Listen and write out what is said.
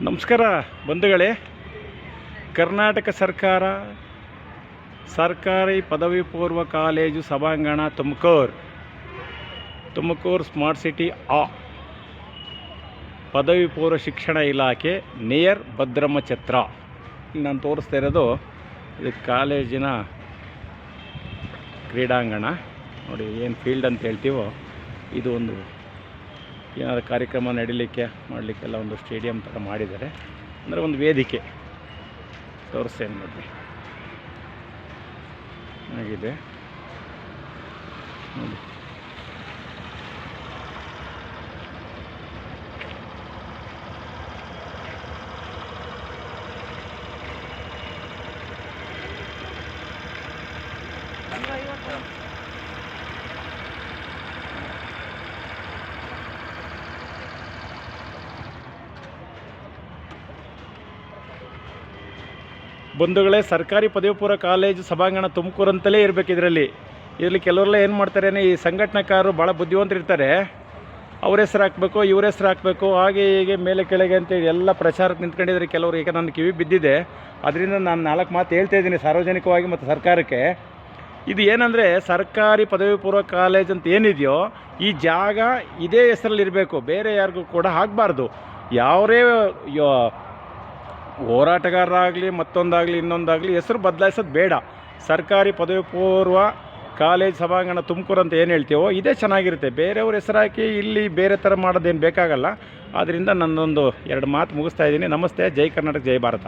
ನಮಸ್ಕಾರ ಬಂಧುಗಳೇ. ಕರ್ನಾಟಕ ಸರ್ಕಾರ, ಸರ್ಕಾರಿ ಪದವಿ ಪೂರ್ವ ಕಾಲೇಜು ಸಭಾಂಗಣ ತುಮಕೂರು. ತುಮಕೂರು ಸ್ಮಾರ್ಟ್ ಸಿಟಿ ಆ. ಪದವಿ ಪೂರ್ವ ಶಿಕ್ಷಣ ಇಲಾಖೆ ನಿಯರ್ ಭದ್ರಮ್ಮ ಛತ್ರ ನಾನು ತೋರಿಸ್ತಾ ಇರೋದು, ಇದು ಕಾಲೇಜಿನ ಕ್ರೀಡಾಂಗಣ. ನೋಡಿ, ಏನು ಫೀಲ್ಡ್ ಅಂತ ಹೇಳ್ತೀವೋ, ಇದು ಒಂದು ಏನಾದ್ರು ಕಾರ್ಯಕ್ರಮ ನಡೀಲಿಕ್ಕೆ, ಮಾಡಲಿಕ್ಕೆಲ್ಲ ಒಂದು ಸ್ಟೇಡಿಯಂ ಥರ ಮಾಡಿದ್ದಾರೆ. ಅಂದರೆ ಒಂದು ವೇದಿಕೆ ತೋರಿಸ್ತೇನೆ ನೋಡಿರಿ ಆಗಿದೆ. ನೋಡಿ. ಬಂಧುಗಳೇ, ಸರ್ಕಾರಿ ಪದವಿ ಪೂರ್ವ ಕಾಲೇಜು ಸಭಾಂಗಣ ತುಮಕೂರು ಅಂತಲೇ ಇರಬೇಕು ಇದರಲ್ಲಿ. ಇದರಲ್ಲಿ ಕೆಲವರೆಲ್ಲ ಏನು ಮಾಡ್ತಾರೆ ಈ ಸಂಘಟನಾಕಾರರು ಭಾಳ ಬುದ್ಧಿವಂತರಿರ್ತಾರೆ. ಅವ್ರ ಹೆಸ್ರು ಹಾಕಬೇಕು, ಇವ್ರ ಹೆಸ್ರು ಹಾಕಬೇಕು, ಹಾಗೆ ಹೀಗೆ ಮೇಲೆ ಕೆಳಗೆ ಅಂತೇಳಿ ಎಲ್ಲ ಪ್ರಚಾರಕ್ಕೆ ನಿಂತ್ಕೊಂಡಿದ್ದಾರೆ ಕೆಲವರು. ಈಗ ನನ್ನ ಕಿವಿ ಬಿದ್ದಿದೆ. ಅದರಿಂದ ನಾನು ನಾಲ್ಕು ಮಾತು ಹೇಳ್ತಾ ಇದ್ದೀನಿ ಸಾರ್ವಜನಿಕವಾಗಿ ಮತ್ತು ಸರ್ಕಾರಕ್ಕೆ. ಇದು ಏನಂದರೆ, ಸರ್ಕಾರಿ ಪದವಿ ಪೂರ್ವ ಕಾಲೇಜ್ ಅಂತ ಏನಿದೆಯೋ, ಈ ಜಾಗ ಇದೇ ಹೆಸರಲ್ಲಿ ಇರಬೇಕು ಬೇರೆ ಯಾರಿಗೂ ಕೂಡ ಆಗಬಾರ್ದು ಯಾವರೇ ಹೋರಾಟಗಾರರಾಗಲಿ, ಮತ್ತೊಂದಾಗಲಿ, ಇನ್ನೊಂದಾಗಲಿ ಹೆಸರು ಬದಲಾಯಿಸೋದು ಬೇಡ. ಸರ್ಕಾರಿ ಪದವಿ ಪೂರ್ವ ಕಾಲೇಜ್ ಸಭಾಂಗಣ ತುಮಕೂರು ಅಂತ ಏನು ಹೇಳ್ತೀವೋ, ಇದೇ ಚೆನ್ನಾಗಿರುತ್ತೆ. ಬೇರೆಯವ್ರ ಹೆಸರು ಹಾಕಿ ಇಲ್ಲಿ ಬೇರೆ ಥರ ಮಾಡೋದೇನು ಬೇಕಾಗಲ್ಲ. ಆದ್ದರಿಂದ ನನ್ನೊಂದು ಎರಡು ಮಾತು ಮುಗಿಸ್ತಾ ಇದ್ದೀನಿ. ನಮಸ್ತೆ. ಜೈ ಕರ್ನಾಟಕ, ಜೈ ಭಾರತ.